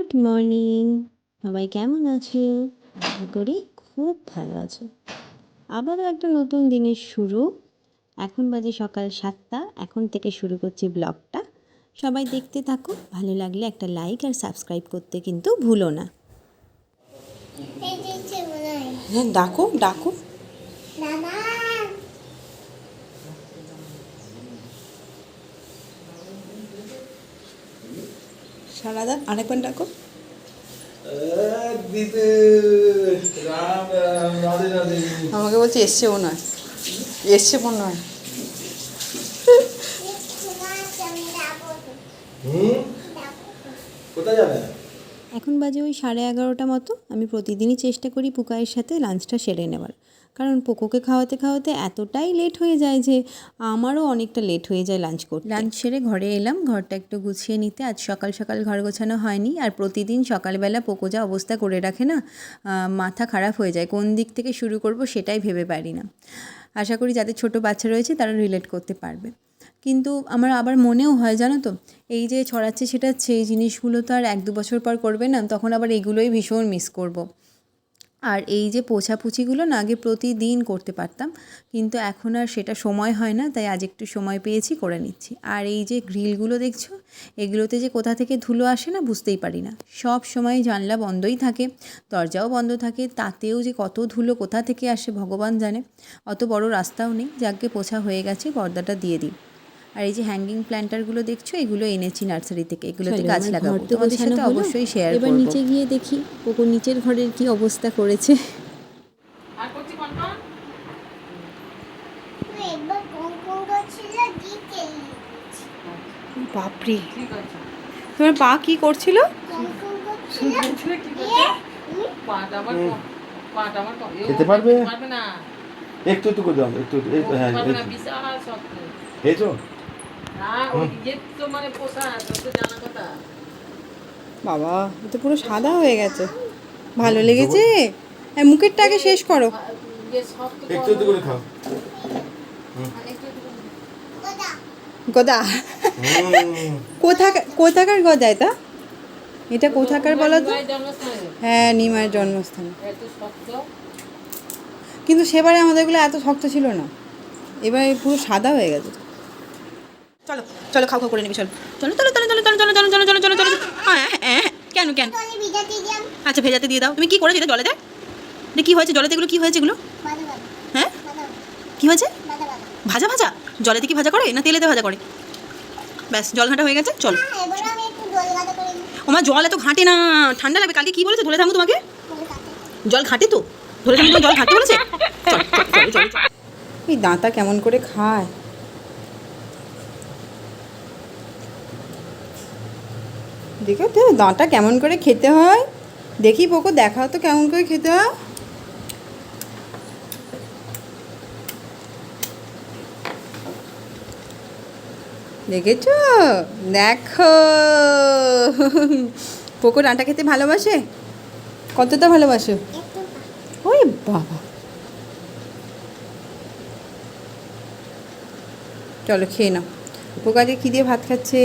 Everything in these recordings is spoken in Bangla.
গুড মর্নিং সবাই কেমন আছে? আশা করি খুব ভালো আছে। আবারও একটা নতুন দিনের শুরু। এখন বাজে সকাল সাতটা। এখন থেকে শুরু করছি ব্লগটা। সবাই দেখতে থাকো। ভালো লাগলে একটা লাইক আর সাবস্ক্রাইব করতে কিন্তু ভুলো না। হ্যাঁ ডাকো ডাকো। সারাদান আরেকবার ডাকো। আমাকে বলছে এসছেও নয়। এসছে মনে হয় কোথায় যাবে? এখন বাজে ওই সাড়ে এগারোটা মতো। আমি প্রতিদিনই চেষ্টা করি পুকাইয়ের সাথে লাঞ্চটা সেরে নেওয়ার। কারণ পোকোকে খাওয়াতে খাওয়াতে এতটাই লেট হয়ে যায় যে আমারও অনেকটা লেট হয়ে যায় লাঞ্চ করতে। লাঞ্চ সেরে ঘরে এলাম, ঘরটা একটু গুছিয়ে নিতে। আজ সকাল সকাল ঘর গোছানো হয়নি আর প্রতিদিন সকালবেলা পোকো যা অবস্থা করে রাখে না মাথা খারাপ হয়ে যায়। কোন দিক থেকে শুরু করব সেটাই ভেবে পারি না। আশা করি যাদের ছোট বাচ্চা রয়েছে তারা রিলেট করতে পারবে। কিন্তু আমার আবার মনেও হয়, জানো তো? এই যে ছড়াচ্ছে ছেটাচ্ছে, এই জিনিসগুলো তো আর এক দু বছর পর করবে না, তখন আবার এগুলোই ভীষণ মিস করব। আর এই যে পোছাপুছিগুলো না, আগে প্রতিদিন করতে পারতাম, কিন্তু এখন আর সেটা সময় হয় না, তাই আজ একটু সময় পেয়েছি, করে নিচ্ছি। আর এই যে গ্রিলগুলো দেখছ, এগুলোতে যে কোথা থেকে ধুলো আসে না, বুঝতেই পারি না। সব সময় জানলা বন্ধই থাকে, দরজাও বন্ধ থাকে, তাতেও যে কত ধুলো কোথা থেকে আসে, ভগবান জানে। অত বড় রাস্তাও নেই, যাকে পোছা হয়ে গেছে, পর্দাটা দিয়ে দিই। আর এই যে হ্যাঙ্গিং প্ল্যান্টারগুলো দেখছ এগুলো এনেছি নার্সারি থেকে। এগুলোতে গাছ লাগাবো। তোমাদের সাথে অবশ্যই শেয়ার এবার নিচে গিয়ে দেখি পোকো নিচের ঘরের কি অবস্থা করেছে। তুই একবার কোন কোন? বাপরে। তোমার পা কি করছিল? খেতে পারবে? পারবে না। একটু একটু করে দাও একটু হ্যাঁ এই তো বাবা এ তো পুরো সাদা হয়ে গেছে। ভালো লেগেছে? হ্যাঁ মুখেরটা আগে শেষ করো। যে শক্ত একটু একটু করে খাও। ওটা গদা। কোথাকার কোথাকার গদা এটা? এটা কোথাকার বলো তো হ্যাঁ নিমায়ের জন্মস্থান। কিন্তু সেবারে আমাদেরগুলো এত শক্ত ছিল না। এবার পুরো সাদা হয়ে গেছে। চলো চলো খাও খাও করে নিবি চলো চলো চলো চলো চলো চলো চলো চলো চলো চলো চলো চলো হ্যাঁ হ্যাঁ কেন কেন আচ্ছা ভেজাতে দিয়ে দাও তুমি কি করেছ এটা জলে দেয় কি হয়েছে জলেতে এগুলো কি হয়েছে এগুলো হ্যাঁ কি হয়েছে ভাজা ভাজা জলেতে কি ভাজা করে না তেলেতে ভাজা করে ব্যাস জল ঘাঁটা হয়ে গেছে চলো হ্যাঁ ওমা জল এত ঘাঁটে না ঠান্ডা লাগবে কালকে কি বলেছে ধরে থাকব তোমাকে জল ঘাঁটে তো ধরে থাকব জল ঘাঁটতে বলেছে। এই দাঁতা কেমন করে খায় দেখো তো দাঁতা কেমন করে খেতে হয়। দেখি পোকো, দেখাও তো কেমন করে খেতে হয়। দেখেছ? দেখো। পোকো, ডাঁটা খেতে ভালোবাসে? কতটা ভালোবাসো? ওই বাবা। চলো খেয়ে নাও। পোকাকে কী দিয়ে ভাত খাচ্ছে?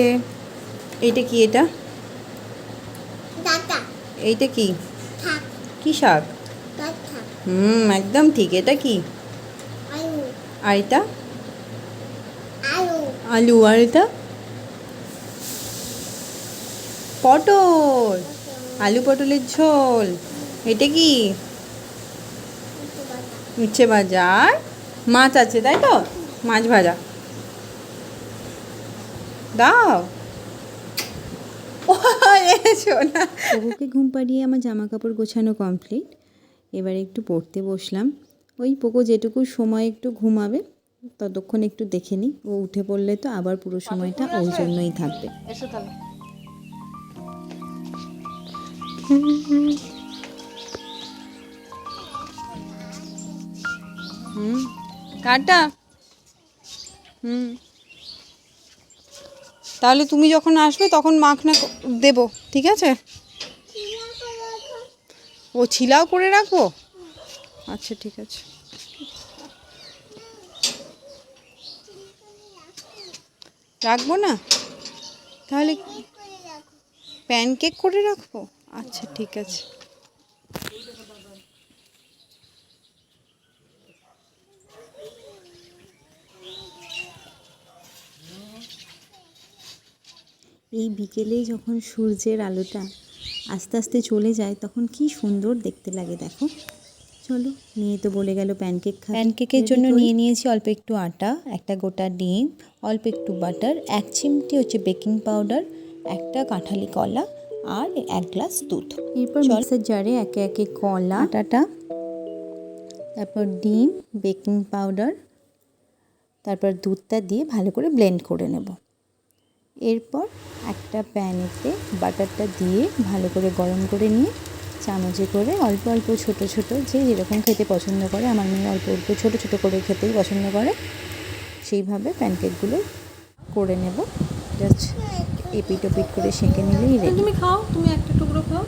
এইটা কি এটা? এইটা কি? কি শাক? হুম একদম ঠিক। এটা কি? এটা? আলু। আর এটা? পটল। আলু পটলের ঝোল। এটা কি? উচ্ছে ভাজা। আর মাছ আছে তাই তো? মাছ ভাজা। দাও। না? পোকোকে ঘুম পাড়িয়ে আমার জামা কাপড় গোছানো কমপ্লিট এবারে একটু পড়তে বসলাম। ওই পোকো যেটুকু সময় একটু ঘুমাবে ততক্ষণ একটু দেখে নিই। ও উঠে পড়লে তো আবার পুরো সময়টা ওর জন্যই থাকবে। এসো তাহলে। হুম কারটা হুম। তাহলে তুমি যখন আসবে তখন মাখনা দেবো, ঠিক আছে? ও ছিলাও করে রাখব? আচ্ছা ঠিক আছে। রাখব না? তাহলে প্যানকেক করে রাখব? আচ্ছা ঠিক আছে। এই বিকেলে যখন সূর্যের আলোটা আস্তে আস্তে চলে যায় তখন কি সুন্দর দেখতে লাগে দেখো। চলো নিয়ে তো বলে গেল প্যানকেক খাবে। প্যানকেকের জন্য নিয়ে নিয়েছি অল্প একটু আটা একটা গোটা ডিম অল্প একটু বাটার এক চিমটি হচ্ছে বেকিং পাউডার একটা কাঁঠালি কলা আর এক গ্লাস দুধ। এরপর। মিক্সার জারে একে একে কলা আটাটা তারপর ডিম বেকিং পাউডার তারপর দুধটা দিয়ে ভালো করে ব্লেন্ড করে নেব। এরপর একটা প্যানেতে বাটারটা দিয়ে ভালো করে গরম করে নিয়ে চামচে করে অল্প অল্প ছোট ছোট যে যেরকম খেতে পছন্দ করে আমার মেয়ে অল্প অল্প ছোট ছোট করে খেতেই পছন্দ করে সেইভাবে প্যানকেকগুলো করে নেব। জাস্ট এপিট ওপিট করে সেঁকে নিলেই রেডি তুমি খাও তুমি একটা টুকরো খাও।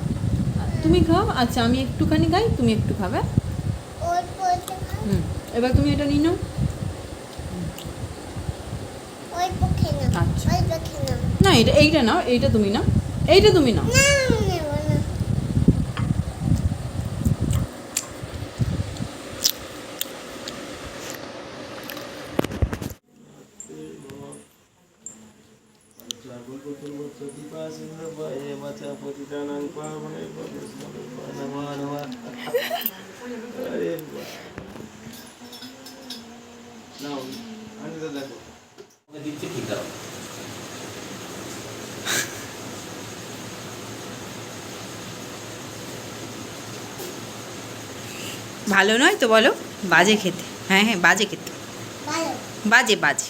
তুমি খাও আচ্ছা আমি একটুখানি খাই তুমি একটু খাবে? হুম এবার তুমি এটা নিয়ে নাও। আচ্ছা। না এটা এইটা নাও এইটা তুমি নাও। এইটা তুমি নাও। না আমি নেব না ভালো নয় তো বলো? বাজে খেতে। হ্যাঁ হ্যাঁ বাজে খেতে। বাজে বাজে।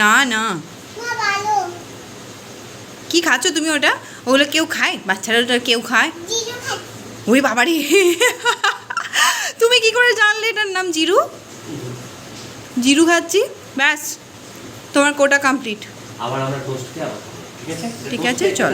না না। না ভালো। কি খাচ্ছ তুমি ওটা? ওগুলো কেউ খায়? বাচ্চারা ওটা কেউ খায়? ওই বাবারে। তুমি কি করে জানলে এটার নাম জিরু? জিরু খাচ্ছি? ব্যাস। তোমার কোটা কমপ্লিট আবার আমরা টোস্ট খেয়ে আবার খাব। ঠিক আছে? ঠিক চল।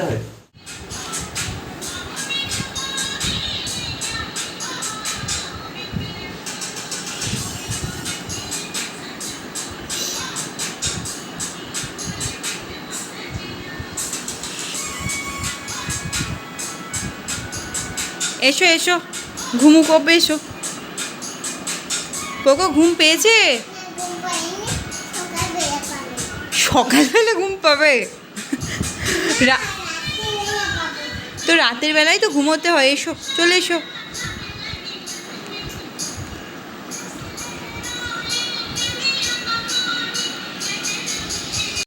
এসো এসো। ঘুমু কবে এসো। পোকো ঘুম পেয়েছে? সকালবেলা ঘুম পাবে? তো রাতের বেলায় তো ঘুমোতে হয়, এসো, চলে এসো।